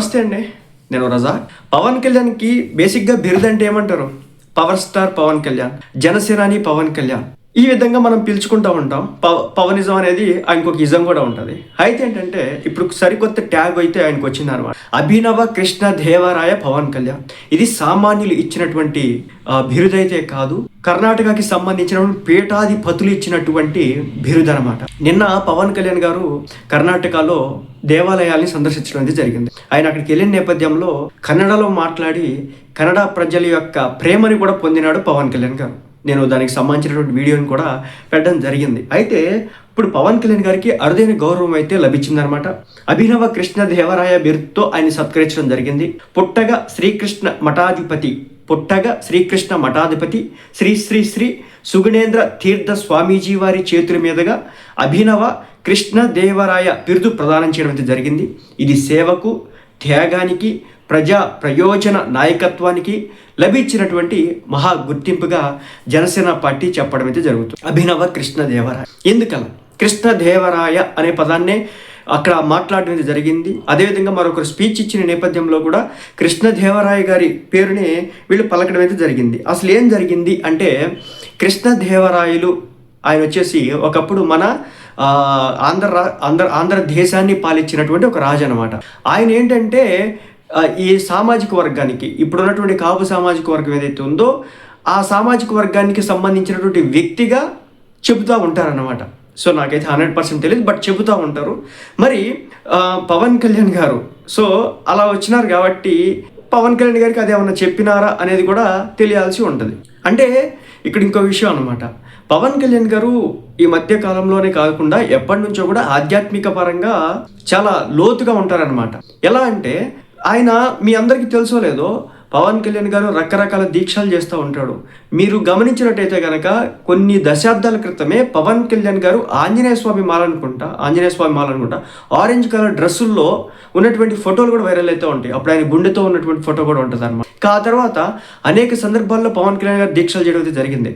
నమస్తే అండి. నేను రజా పవన్ కళ్యాణ్కి బేసిక్గా బిరుదు అంటే ఏమంటారు? పవర్ స్టార్ పవన్ కళ్యాణ్ జనసేనాని పవన్ కళ్యాణ్. ఈ విధంగా మనం పిలుచుకుంటూ ఉంటాం. పవ పవనిజం అనేది ఆయనకు ఒక ఇజం కూడా ఉంటుంది. అయితే ఏంటంటే ఇప్పుడు సరికొత్త ట్యాగ్ అయితే ఆయనకు వచ్చింది అనమాట అభినవ కృష్ణ దేవరాయ పవన్ కళ్యాణ్. ఇది సామాన్యులు ఇచ్చినటువంటి బిరుదైతే కాదు. కర్ణాటకకి సంబంధించినటువంటి పీఠాధిపతులు ఇచ్చినటువంటి బిరుదు అనమాట నిన్న పవన్ కళ్యాణ్ గారు కర్ణాటకలో దేవాలయాల్ని సందర్శించడం అనేది జరిగింది. ఆయన అక్కడికి వెళ్ళిన నేపథ్యంలో కన్నడలో మాట్లాడి కన్నడ ప్రజల యొక్క ప్రేమని కూడా పొందినాడు పవన్ కళ్యాణ్ గారు. నేను దానికి సంబంధించినటువంటి వీడియోని కూడా పెట్టడం జరిగింది. అయితే ఇప్పుడు పవన్ కళ్యాణ్ గారికి అరుదైన గౌరవం అయితే లభించిందనమాట అభినవ కృష్ణ దేవరాయ బిరుదుతో ఆయన సత్కరించడం జరిగింది. పుట్టగా శ్రీకృష్ణ మఠాధిపతి పుట్టగ శ్రీకృష్ణ మఠాధిపతి శ్రీ శ్రీ శ్రీ సుగుణేంద్ర తీర్థ స్వామీజీ వారి చేతుల మీదుగా అభినవ కృష్ణ దేవరాయ బిరుదు ప్రదానం చేయడం అయితే జరిగింది. ఇది సేవకు త్యాగానికి ప్రజా ప్రయోజన నాయకత్వానికి లభించినటువంటి మహా గుర్తింపుగా జనసేన పార్టీ చెప్పడం అయితే జరుగుతుంది. అభినవ కృష్ణదేవరాయ. ఎందుకలా? కృష్ణదేవరాయ అనే పదాన్నే అక్కడ మాట్లాడడం అయితే జరిగింది. అదేవిధంగా మరొకరు స్పీచ్ ఇచ్చిన నేపథ్యంలో కూడా కృష్ణదేవరాయ గారి పేరునే వీళ్ళు పలకడం అయితే జరిగింది. అసలు ఏం జరిగింది అంటే కృష్ణదేవరాయలు ఆయన వచ్చేసి ఒకప్పుడు మన ఆంధ్ర రా- ఆంధ్ర ఆంధ్రదేశాన్ని పాలించినటువంటి ఒక రాజు అనమాట ఆయన ఏంటంటే ఈ సామాజిక వర్గానికి ఇప్పుడున్నటువంటి కాపు సామాజిక వర్గం ఏదైతే ఉందో ఆ సామాజిక వర్గానికి సంబంధించినటువంటి వ్యక్తిగా చెబుతూ ఉంటారన్నమాట. సో నాకైతే హండ్రెడ్ పర్సెంట్ తెలియదు బట్ చెబుతూ ఉంటారు. మరి పవన్ కళ్యాణ్ గారు సో అలా వచ్చినారు కాబట్టి పవన్ కళ్యాణ్ గారికి అది ఏమన్నా చెప్పినారా అనేది కూడా తెలియాల్సి ఉంటుంది. అంటే ఇక్కడ ఇంకో విషయం అనమాట పవన్ కళ్యాణ్ గారు ఈ మధ్య కాలంలోనే కాకుండా ఎప్పటి నుంచో కూడా ఆధ్యాత్మిక పరంగా చాలా లోతుగా ఉంటారనమాట ఎలా అంటే ఆయన మీ అందరికీ తెలుసో లేదో? పవన్ కళ్యాణ్ గారు రకరకాల దీక్షలు చేస్తూ ఉంటాడు. మీరు గమనించినట్టయితే కనుక కొన్ని దశాబ్దాల క్రితమే పవన్ కళ్యాణ్ గారు ఆంజనేయ స్వామి మాల అనుకుంటా ఆంజనేయ స్వామి మాల అనుకుంటా ఆరెంజ్ కలర్ డ్రెస్సుల్లో ఉన్నటువంటి ఫోటోలు కూడా వైరల్ అయితే ఉంటాయి. అప్పుడు ఆయన గుండెతో ఉన్నటువంటి ఫోటో కూడా ఉంటుంది అనమాట ఆ తర్వాత అనేక సందర్భాల్లో పవన్ కళ్యాణ్ గారు దీక్షలు చేయడం అయితే జరిగింది.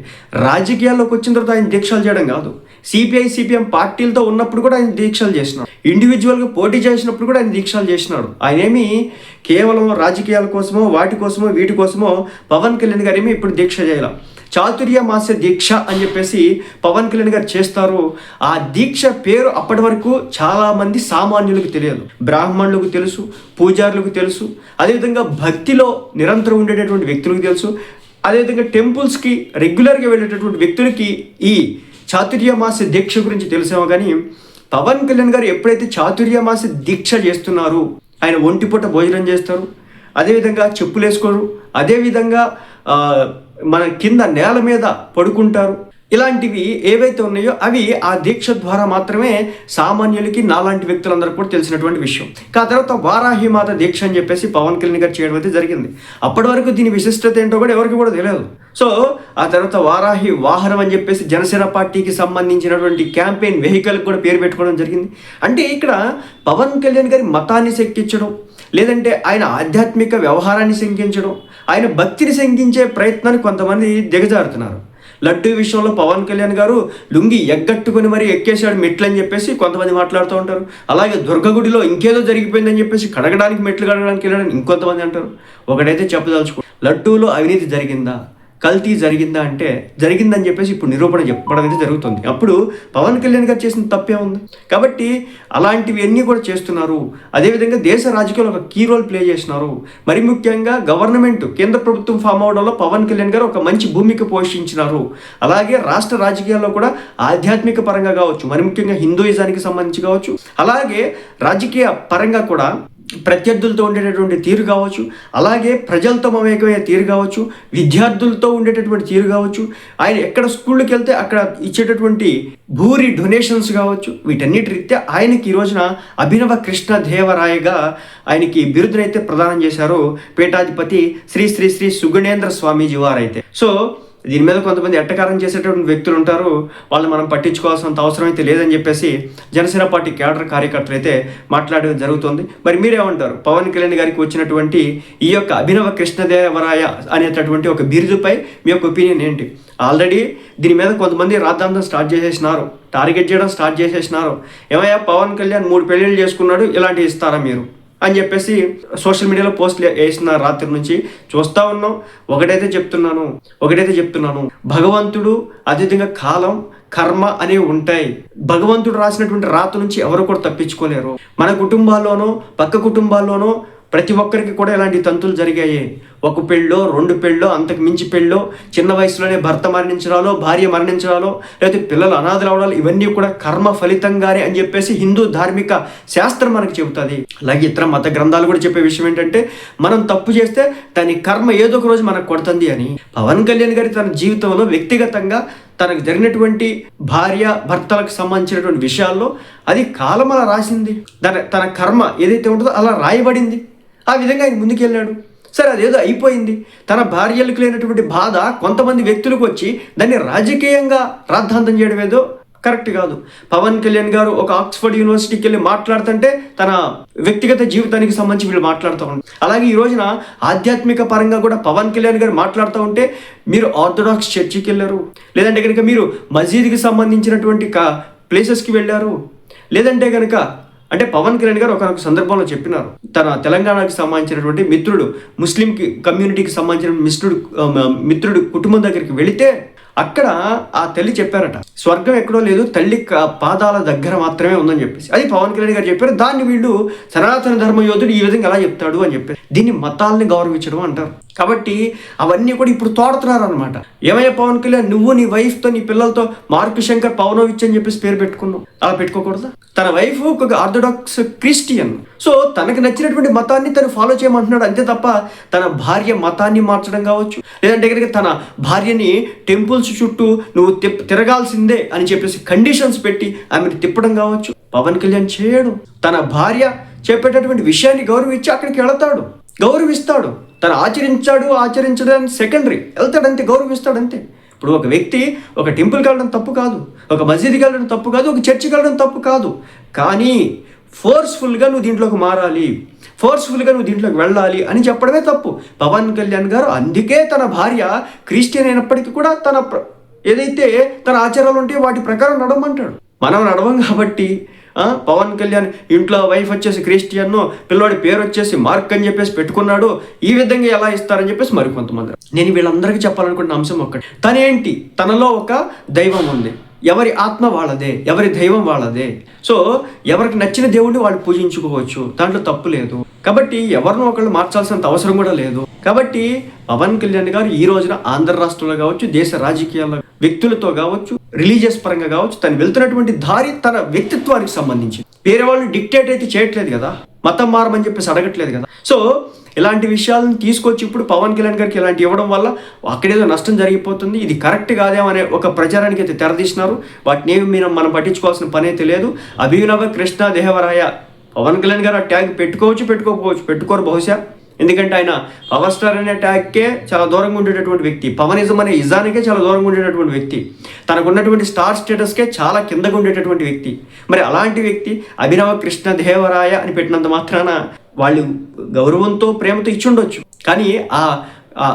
రాజకీయాల్లోకి వచ్చిన తర్వాత ఆయన దీక్షలు చేయడం కాదు. సిపిఐ సిపిఎం పార్టీలతో ఉన్నప్పుడు కూడా ఆయన దీక్షలు చేసినాడు. ఇండివిజువల్గా పోటీ చేసినప్పుడు కూడా ఆయన దీక్షలు చేసినాడు. ఆయన ఏమి కేవలం రాజకీయాల కోసమో వాటి కోసమో వీటి కోసమో పవన్ కళ్యాణ్ గారు ఏమి ఇప్పుడు దీక్ష చేయాలి చాతుర్య మాస దీక్ష అని చెప్పేసి పవన్ కళ్యాణ్ గారు చేస్తారు. ఆ దీక్ష పేరు అప్పటి వరకు చాలామంది సామాన్యులకు తెలియదు. బ్రాహ్మణులకు తెలుసు పూజారులకు తెలుసు. అదేవిధంగా భక్తిలో నిరంతరం ఉండేటటువంటి వ్యక్తులకు తెలుసు. అదేవిధంగా టెంపుల్స్కి రెగ్యులర్గా వెళ్ళేటటువంటి వ్యక్తులకి ఈ చాతుర్యమాస దీక్ష గురించి తెలిసామో కానీ పవన్ కళ్యాణ్ గారు ఎప్పుడైతే చాతుర్యమాస దీక్ష చేస్తున్నారు ఆయన ఒంటిపూట భోజనం చేస్తారు. అదేవిధంగా చెప్పులు వేసుకోరు అదేవిధంగా మన కింద నేల మీద పడుకుంటారు. ఇలాంటివి ఏవైతే ఉన్నాయో అవి ఆ దీక్ష ద్వారా మాత్రమే సామాన్యులకి నాలాంటి వ్యక్తులందరూ కూడా తెలిసినటువంటి విషయం. కా తర్వాత వారాహిమాత దీక్ష అని చెప్పేసి పవన్ కళ్యాణ్ గారు చేయడం అయితే జరిగింది. అప్పటి వరకు దీని విశిష్టత ఏంటో కూడా ఎవరికి కూడా తెలియదు. సో ఆ తర్వాత వారాహి వాహనం అని చెప్పేసి జనసేన పార్టీకి సంబంధించినటువంటి క్యాంపెయిన్ వెహికల్ కూడా పేరు పెట్టుకోవడం జరిగింది. అంటే ఇక్కడ పవన్ కళ్యాణ్ గారి మతాన్ని శక్తించడం లేదంటే ఆయన ఆధ్యాత్మిక వ్యవహారాన్ని శంకించడం ఆయన భక్తిని శంకించే ప్రయత్నాన్ని కొంతమంది దిగజారుతున్నారు. లడ్డు విషయంలో పవన్ కళ్యాణ్ గారు లుంగి ఎగ్గట్టుకుని మరి ఎక్కేశాడు మెట్లు అని చెప్పేసి కొంతమంది మాట్లాడుతూ ఉంటారు. అలాగే దుర్గగుడిలో ఇంకేదో జరిగిపోయిందని చెప్పేసి కడగడానికి మెట్లు కడగడానికి వెళ్ళడానికి ఇంకొంతమంది అంటారు. ఒకటైతే చెప్పదలుచుకో లడ్డూలో అవినీతి జరిగిందా? కల్తీ జరిగిందా అంటే జరిగిందని చెప్పేసి ఇప్పుడు నిరూపణ చెప్పడం అయితే జరుగుతుంది. అప్పుడు పవన్ కళ్యాణ్ గారు చేసిన తప్పే ఉంది కాబట్టి అలాంటివి అన్నీ కూడా చేస్తున్నారు. అదేవిధంగా దేశ రాజకీయాల్లో ఒక కీ రోల్ ప్లే చేసినారు మరి ముఖ్యంగా గవర్నమెంట్ కేంద్ర ప్రభుత్వం ఫామ్ అవడంలో పవన్ కళ్యాణ్ గారు ఒక మంచి భూమిక పోషించినారు. అలాగే రాష్ట్ర రాజకీయాల్లో కూడా ఆధ్యాత్మిక పరంగా కావచ్చు మరి ముఖ్యంగా హిందూయిజానికి సంబంధించి కావచ్చు. అలాగే రాజకీయ పరంగా కూడా ప్రత్యర్థులతో ఉండేటటువంటి తీరు కావచ్చు అలాగే ప్రజలతో మమేకమయ్యే తీరు కావచ్చు విద్యార్థులతో ఉండేటటువంటి తీరు కావచ్చు ఆయన ఎక్కడ స్కూళ్ళకి వెళ్తే అక్కడ ఇచ్చేటటువంటి భూరి డొనేషన్స్ కావచ్చు వీటన్నిటి రీత్యా ఆయనకి ఈ రోజున అభినవ కృష్ణ దేవరాయగా ఆయనకి బిరుదునైతే ప్రదానం చేశారు పీఠాధిపతి శ్రీ శ్రీ శ్రీ సుగణేంద్ర స్వామీజీ వారైతే. సో దీని మీద కొంతమంది ఎట్టకారం చేసేటటువంటి వ్యక్తులు ఉంటారు. వాళ్ళు మనం పట్టించుకోవాల్సినంత అవసరం అయితే లేదని చెప్పేసి జనసేన పార్టీ కేడర్ కార్యకర్తలు అయితే మాట్లాడడం జరుగుతుంది. మరి మీరేమంటారు? పవన్ కళ్యాణ్ గారికి వచ్చినటువంటి ఈ యొక్క అభినవ కృష్ణదేవరాయ అనేటటువంటి ఒక బిరుదుపై మీ యొక్క ఒపీనియన్ ఏంటి? ఆల్రెడీ దీని మీద కొంతమంది రాద్ధాంతం స్టార్ట్ చేసేసినారు. టార్గెట్ చేయడం స్టార్ట్ చేసేసినారు. ఏమయ్యా పవన్ కళ్యాణ్ మూడు పెళ్ళిళ్ళు చేసుకున్నాడు ఇలాంటివి ఇస్తారా మీరు? అని చెప్పేసి సోషల్ మీడియాలో పోస్ట్లు వేసిన రాత్రి నుంచి చూస్తా ఉన్నాం. ఒకటైతే చెప్తున్నాను ఒకటైతే చెప్తున్నాను. భగవంతుడు అదేవిధంగా కాలం కర్మ అనేవి ఉంటాయి. భగవంతుడు రాసినటువంటి రాత నుంచి ఎవరు కూడా తప్పించుకోలేరు. మన కుటుంబాల్లోనో పక్క కుటుంబాల్లోనో ప్రతి ఒక్కరికి కూడా ఇలాంటి తంతులు జరిగాయి. ఒక పెళ్ళో రెండు పెళ్ళో అంతకు మించి పెళ్ళో చిన్న వయసులోనే భర్త మరణించడాలో భార్య మరణించడాలో లేకపోతే పిల్లలు అనాథలు అవడాలు ఇవన్నీ కూడా కర్మ ఫలితంగానే అని చెప్పేసి హిందూ ధార్మిక శాస్త్రం మనకు చెబుతుంది. అలాగే ఇతర మత గ్రంథాలు కూడా చెప్పే విషయం ఏంటంటే మనం తప్పు చేస్తే దాని కర్మ ఏదో ఒక రోజు మనకు కొడుతుంది అని. పవన్ కళ్యాణ్ గారి తన జీవితంలో వ్యక్తిగతంగా తనకు జరిగినటువంటి భార్య భర్తలకు సంబంధించినటువంటి విషయాల్లో అది కాలం అలా రాసింది. తన తన కర్మ ఏదైతే ఉంటుందో అలా రాయబడింది. ఆ విధంగా ఆయన ముందుకెళ్ళాడు. సరే అదేదో అయిపోయింది. తన భార్యలకు లేనటువంటి బాధ కొంతమంది వ్యక్తులకు వచ్చి దాన్ని రాజకీయంగా రాద్ధాంతం చేయడం ఏదో కరెక్ట్ కాదు. పవన్ కళ్యాణ్ గారు ఒక ఆక్స్ఫర్డ్ యూనివర్సిటీకి వెళ్ళి మాట్లాడుతుంటే తన వ్యక్తిగత జీవితానికి సంబంధించి వీళ్ళు మాట్లాడుతూ ఉంటారు అలాగే ఈ రోజున ఆధ్యాత్మిక పరంగా కూడా పవన్ కళ్యాణ్ గారు మాట్లాడుతూ ఉంటే మీరు ఆర్థడాక్స్ చర్చికి వెళ్ళారు. లేదంటే కనుక మీరు మసీద్కి సంబంధించినటువంటి కా ప్లేసెస్కి వెళ్ళారు. లేదంటే కనుక అంటే పవన్ కళ్యాణ్ గారు ఒకనొక సందర్భంలో చెప్పినారు. తన తెలంగాణకి సంబంధించినటువంటి మిత్రుడు ముస్లిం కమ్యూనిటీకి సంబంధించిన మిత్రుడు మిత్రుడు కుటుంబం దగ్గరికి వెళితే అక్కడ ఆ తల్లి చెప్పారట స్వర్గం ఎక్కడో లేదు తల్లి పాదాల దగ్గర మాత్రమే ఉందని చెప్పేసి. అది పవన్ కళ్యాణ్ గారు చెప్పారు దాన్ని వీళ్ళు సనాతన ధర్మ యోధుడు ఈ విధంగా ఎలా చెప్తాడు అని చెప్పారు. దీన్ని మతాల్ని గౌరవించడం అంటారు. కాబట్టి అవన్నీ కూడా ఇప్పుడు తోడుతున్నారు అనమాట ఏమయ్యా పవన్ కళ్యాణ్ నువ్వు నీ వైఫ్తో తో నీ పిల్లలతో మార్కు శంకర్ పవనోవిచ్ అని చెప్పేసి పేరు పెట్టుకున్నావు. అలా పెట్టుకోకూడదా? తన వైఫ్ ఒక ఆర్థడాక్స్ క్రిస్టియన్ సో తనకు నచ్చినటువంటి మతాన్ని తను ఫాలో చేయమంటున్నాడు. అంతే తప్ప తన భార్య మతాన్ని మార్చడం కావచ్చు. లేదంటే కనుక తన భార్యని టెంపుల్స్ చుట్టూ నువ్వు తిరగాల్సిందే అని చెప్పేసి కండిషన్స్ పెట్టి ఆమెను తిప్పడం కావచ్చు. పవన్ కళ్యాణ్ చేయడు. తన భార్య చెప్పేటటువంటి విషయాన్ని గౌరవించి అక్కడికి వెళతాడు. గౌరవిస్తాడు. తను ఆచరించాడు ఆచరించడానికి సెకండరీ వెళ్తాడంతే గౌరవిస్తాడంతే. ఇప్పుడు ఒక వ్యక్తి ఒక టెంపుల్కి వెళ్ళడం తప్పు కాదు ఒక మసీదుకి వెళ్ళడం తప్పు కాదు ఒక చర్చికి వెళ్ళడం తప్పు కాదు. కానీ ఫోర్స్ఫుల్గా నువ్వు దీంట్లోకి మారాలి ఫోర్స్ఫుల్గా నువ్వు దీంట్లోకి వెళ్ళాలి అని చెప్పడమే తప్పు. పవన్ కళ్యాణ్ గారు అందుకే తన భార్య క్రిస్టియన్ అయినప్పటికీ కూడా తన ఏదైతే తన ఆచారాలు ఉంటే వాటి ప్రకారం నడవమంటాడు. మనం నడవం కాబట్టి పవన్ కళ్యాణ్ ఇంట్లో వైఫ్ వచ్చేసి క్రిస్టియన్ పిల్లోడి పేరు వచ్చేసి మార్క్ అని చెప్పేసి పెట్టుకున్నాడు. ఈ విధంగా ఎలా ఇస్తారని చెప్పేసి మరికొంతమంది నేను వీళ్ళందరికీ చెప్పాలనుకున్న అంశం ఒక్కటి. తనేంటి? తనలో ఒక దైవం ఉంది. ఎవరి ఆత్మ వాళ్ళదే ఎవరి దైవం వాళ్ళదే. సో ఎవరికి నచ్చిన దేవుడిని వాళ్ళు పూజించుకోవచ్చు. దాంట్లో తప్పు లేదు. కాబట్టి ఎవరినో ఒకళ్ళు మార్చాల్సినంత అవసరం కూడా లేదు. కాబట్టి పవన్ కళ్యాణ్ గారు ఈ రోజున ఆంధ్ర రాష్ట్రంలో కావచ్చు దేశ రాజకీయాల్లో వ్యక్తులతో కావచ్చు రిలీజియస్ పరంగా కావచ్చు తను వెళ్తున్నటువంటి దారి తన వ్యక్తిత్వానికి సంబంధించి వేరే వాళ్ళని డిక్టేట్ అయితే చేయట్లేదు కదా మతం మారమని చెప్పేసి అడగట్లేదు కదా. సో ఇలాంటి విషయాలను తీసుకొచ్చి ఇప్పుడు పవన్ కళ్యాణ్ గారికి ఇలాంటి ఇవ్వడం వల్ల అక్కడేదో నష్టం జరిగిపోతుంది. ఇది కరెక్ట్ కాదేమనే అనే ఒక ప్రచారానికి అయితే తెరదీసినారు. వాటిని ఏమి మీరు మనం పట్టించుకోవాల్సిన పని అయితే లేదు. అభినవ కృష్ణ దేవరాయ పవన్ కళ్యాణ్ గారు ఆ ట్యాగ్ పెట్టుకోవచ్చు పెట్టుకోకపోవచ్చు పెట్టుకోరు బహుశా. ఎందుకంటే ఆయన పవర్ స్టార్ అనే ట్యాగ్కే చాలా దూరంగా ఉండేటటువంటి వ్యక్తి. పవనిజం అనే ఇజానికే చాలా దూరంగా ఉండేటటువంటి వ్యక్తి. తనకున్నటువంటి స్టార్ స్టేటస్కే చాలా కిందగా ఉండేటటువంటి వ్యక్తి. మరి అలాంటి వ్యక్తి అభినవ కృష్ణ దేవరాయ అని పెట్టినంత మాత్రాన వాళ్ళు గౌరవంతో ప్రేమతో ఇచ్చి ఉండొచ్చు కానీ ఆ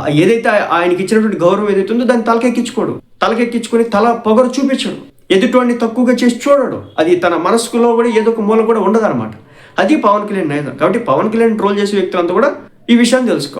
ఏదైతే ఆయనకి ఇచ్చినటువంటి గౌరవం ఏదైతే ఉందో దాన్ని తలకెక్కించుకోడు. తలకెక్కించుకొని తల పొగరు చూపించడు. ఎదుటివాడిని తక్కువగా చేసి చూడడు. అది తన మనసులో కూడా ఏదో ఒక మూల కూడా ఉండదు అది పవన్ కళ్యాణ్ నైజం కాబట్టి పవన్ కళ్యాణ్ ట్రోల్ చేసే వ్యక్తులంతా కూడా ఈ విషయం తెలుసుకో.